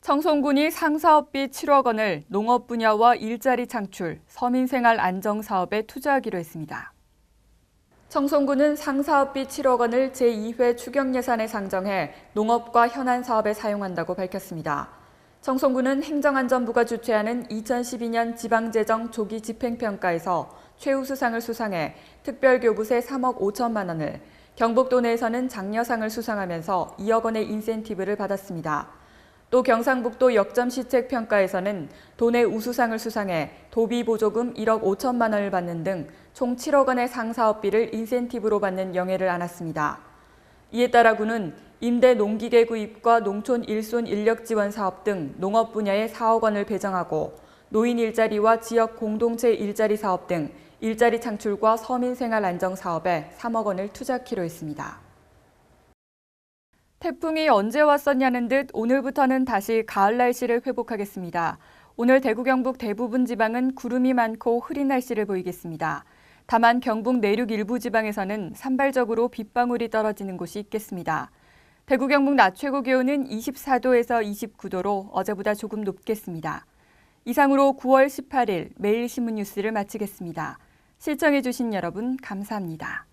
청송군이 상사업비 7억 원을 농업 분야와 일자리 창출, 서민생활 안정 사업에 투자하기로 했습니다. 청송군은 상사업비 7억 원을 제2회 추경 예산에 상정해 농업과 현안 사업에 사용한다고 밝혔습니다. 청송군은 행정안전부가 주최하는 2012년 지방재정 조기 집행평가에서 최우수상을 수상해 특별교부세 3억 5천만 원을, 경북도 내에서는 장려상을 수상하면서 2억 원의 인센티브를 받았습니다. 또 경상북도 역점 시책 평가에서는 도내 우수상을 수상해 도비 보조금 1억 5천만 원을 받는 등 총 7억 원의 상사업비를 인센티브로 받는 영예를 안았습니다. 이에 따라 군은 임대 농기계 구입과 농촌 일손 인력 지원 사업 등 농업 분야에 4억 원을 배정하고 노인 일자리와 지역 공동체 일자리 사업 등 일자리 창출과 서민 생활 안정 사업에 3억 원을 투자키로 했습니다. 태풍이 언제 왔었냐는 듯 오늘부터는 다시 가을 날씨를 회복하겠습니다. 오늘 대구 경북 대부분 지방은 구름이 많고 흐린 날씨를 보이겠습니다. 다만 경북 내륙 일부 지방에서는 산발적으로 빗방울이 떨어지는 곳이 있겠습니다. 대구 경북 낮 최고 기온은 24도에서 29도로 어제보다 조금 높겠습니다. 이상으로 9월 18일 매일 신문 뉴스를 마치겠습니다. 시청해주신 여러분 감사합니다.